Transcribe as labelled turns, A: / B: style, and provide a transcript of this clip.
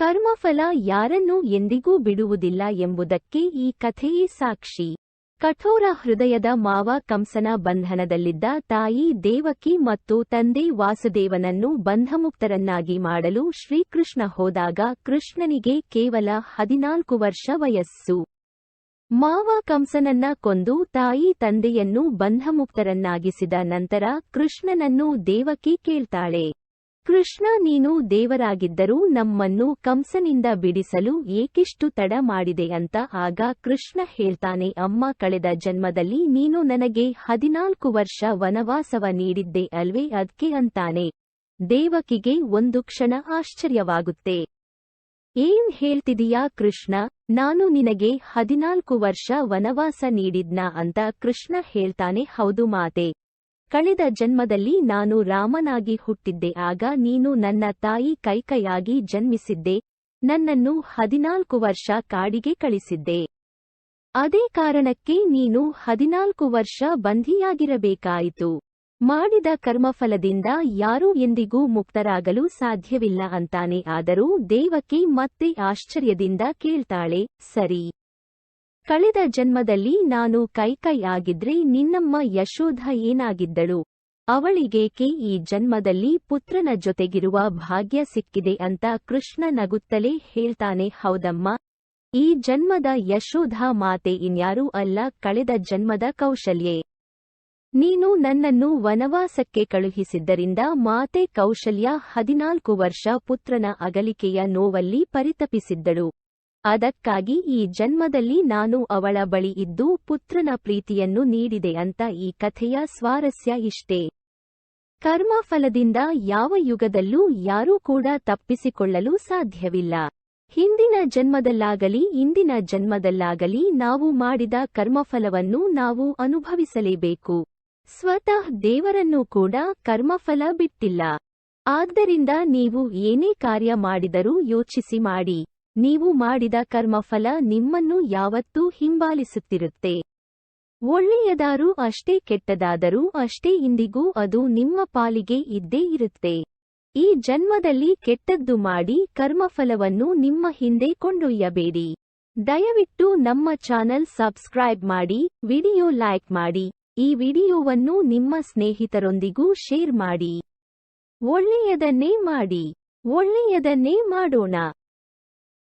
A: ಕರ್ಮಫಲ ಯಾರನ್ನು ಎಂದಿಗೂ ಬಿಡುವುದಿಲ್ಲ ಎಂಬುದಕ್ಕೆ ಈ ಕಥೆಯೇ ಸಾಕ್ಷಿ. ಕಠೋರ ಹೃದಯದ ಮಾವ ಕಂಸನ ಬಂಧನದಲ್ಲಿದ್ದ ತಾಯಿ ದೇವಕಿ ಮತ್ತು ತಂದೆ ವಾಸುದೇವನನ್ನು ಬಂಧಮುಕ್ತರನ್ನಾಗಿ ಮಾಡಲು ಶ್ರೀಕೃಷ್ಣ ಹೋದಾಗ ಕೃಷ್ಣನಿಗೆ ಕೇವಲ ಹದಿನಾಲ್ಕು ವರ್ಷ ವಯಸ್ಸು. ಮಾವ ಕಂಸನನ್ನ ಕೊಂದು ತಾಯಿ ತಂದೆಯನ್ನು ಬಂಧಮುಕ್ತರನ್ನಾಗಿಸಿದ ನಂತರ ಕೃಷ್ಣನನ್ನು ದೇವಕಿ ಕೇಳ್ತಾಳೆ. ಕೃಷ್ಣ ನೀನು ದೇವರಾಗಿದ್ದರೂ ನಮ್ಮನ್ನು ಕಂಸನಿಂದ ಬಿಡಿಸಲು ಏಕಿಷ್ಟು ತಡ ಮಾಡಿದೆ ಅಂತ ಆಗ ಕೃಷ್ಣ ಹೇಳ್ತಾನೆ, ಅಮ್ಮ, ಕಳೆದ ಜನ್ಮದಲ್ಲಿ ನೀನು ನನಗೆ ಹದಿನಾಲ್ಕು ವರ್ಷ ವನವಾಸವ ನೀಡಿದ್ದೆ ಅಲ್ವೇ ಅದ್ಕೆ ಅಂತಾನೆ. ದೇವಕಿಗೆ ಒಂದು ಕ್ಷಣ ಆಶ್ಚರ್ಯವಾಗುತ್ತೆ. ಏನ್ ಹೇಳ್ತಿದೀಯಾ ಕೃಷ್ಣ, ನಾನು ನಿನಗೆ ಹದಿನಾಲ್ಕು ವರ್ಷ ವನವಾಸ ನೀಡಿದ್ನಾ? ಅಂತ ಕೃಷ್ಣ ಹೇಳ್ತಾನೆ, ಹೌದು ಮಾತೆ. ಕಳೆದ ಜನ್ಮದಲ್ಲಿ ನಾನು ರಾಮನಾಗಿ ಹುಟ್ಟಿದ್ದೆ, ಆಗ ನೀನು ನನ್ನ ತಾಯಿ ಕೈಕೈಯಾಗಿ ಜನ್ಮಿಸಿದ್ದೆ, ನನ್ನನ್ನು ಹದಿನಾಲ್ಕು ವರ್ಷ ಕಾಡಿಗೆ ಕಳಿಸಿದ್ದೆ. ಅದೇ ಕಾರಣಕ್ಕೆ ನೀನು ಹದಿನಾಲ್ಕು ವರ್ಷ ಬಂಧಿಯಾಗಿರಬೇಕಾಯಿತು. ಮಾಡಿದ ಕರ್ಮಫಲದಿಂದ ಯಾರೂ ಎಂದಿಗೂ ಮುಕ್ತರಾಗಲು ಸಾಧ್ಯವಿಲ್ಲ ಅಂತಾನೆ, ಆದರೂ ದೇವಕಿ ಮತ್ತೆ ಆಶ್ಚರ್ಯದಿಂದ ಕೇಳ್ತಾಳೆ, ಸರಿ. ಕಳೆದ ಜನ್ಮದಲ್ಲಿ ನಾನು ಕೈಕೈ ಆಗಿದ್ರೆ ನಿನ್ನಮ್ಮ ಯಶೋಧ ಏನಾಗಿದ್ದಳು? ಅವಳಿಗೇಕೆ ಈ ಜನ್ಮದಲ್ಲಿ ಪುತ್ರನ ಜೊತೆಗಿರುವ ಭಾಗ್ಯ ಸಿಕ್ಕಿದೆ ಅಂತ ಕೃಷ್ಣ ನಗುತ್ತಲೇ ಹೇಳ್ತಾನೆ, ಹೌದಮ್ಮ. ಈ ಜನ್ಮದ ಯಶೋಧ ಮಾತೆ ಇನ್ಯಾರೂ ಅಲ್ಲ, ಕಳೆದ ಜನ್ಮದ ಕೌಶಲ್ಯೆ. ನೀನು ನನ್ನನ್ನು ವನವಾಸಕ್ಕೆ ಕಳುಹಿಸಿದ್ದರಿಂದ ಮಾತೆ ಕೌಶಲ್ಯ ಹದಿನಾಲ್ಕು ವರ್ಷ ಪುತ್ರನ ಅಗಲಿಕೆಯ ನೋವಲ್ಲಿ ಪರಿತಪಿಸಿದ್ದಳು. ಅದಕ್ಕಾಗಿ ಈ ಜನ್ಮದಲ್ಲಿ ನಾನು ಅವಳ ಬಳಿ ಇದ್ದು ಪುತ್ರನ ಪ್ರೀತಿಯನ್ನು ನೀಡಿದೆ ಅಂತ ಈ ಕಥೆಯ ಸ್ವಾರಸ್ಯ ಇಷ್ಟೇ. ಕರ್ಮಫಲದಿಂದ ಯಾವ ಯುಗದಲ್ಲೂ ಯಾರೂ ಕೂಡ ತಪ್ಪಿಸಿಕೊಳ್ಳಲು ಸಾಧ್ಯವಿಲ್ಲ. ಹಿಂದಿನ ಜನ್ಮದಲ್ಲಾಗಲಿ ಇಂದಿನ ಜನ್ಮದಲ್ಲಾಗಲಿ ನಾವು ಮಾಡಿದ ಕರ್ಮಫಲವನ್ನು ನಾವು ಅನುಭವಿಸಲೇಬೇಕು. ಸ್ವತಃ ದೇವರನ್ನು ಕೂಡ ಕರ್ಮಫಲ ಬಿಟ್ಟಿಲ್ಲ. ಆದ್ದರಿಂದ ನೀವು ಏನೇ ಕಾರ್ಯ ಮಾಡಿದರೂ ಯೋಚಿಸಿ ಮಾಡಿ. ನೀವು ಮಾಡಿದ ಕರ್ಮಫಲ ನಿಮ್ಮನ್ನು ಯಾವತ್ತೂ ಹಿಂಬಾಲಿಸುತ್ತಿರುತ್ತೆ. ಒಳ್ಳೆಯದಾರೂ ಅಷ್ಟೇ ಕೆಟ್ಟದಾದರೂ ಅಷ್ಟೇ ಇಂದಿಗೂ ಅದು ನಿಮ್ಮ ಪಾಲಿಗೆ ಇದ್ದೇ ಇರುತ್ತೆ. ಈ ಜನ್ಮದಲ್ಲಿ ಕೆಟ್ಟದ್ದು ಮಾಡಿ ಕರ್ಮಫಲವನ್ನು ನಿಮ್ಮ ಹಿಂದೆ ಕೊಂಡೊಯ್ಯಬೇಡಿ. ದಯವಿಟ್ಟು ನಮ್ಮ ಚಾನೆಲ್ ಸಬ್ಸ್ಕ್ರೈಬ್ ಮಾಡಿ, ವಿಡಿಯೋ ಲೈಕ್ ಮಾಡಿ, ಈ ವಿಡಿಯೋವನ್ನು ನಿಮ್ಮ ಸ್ನೇಹಿತರೊಂದಿಗೂ ಶೇರ್ ಮಾಡಿ. ಒಳ್ಳೆಯದನ್ನೇ ಮಾಡಿ, ಒಳ್ಳೆಯದನ್ನೇ ಮಾಡೋಣ.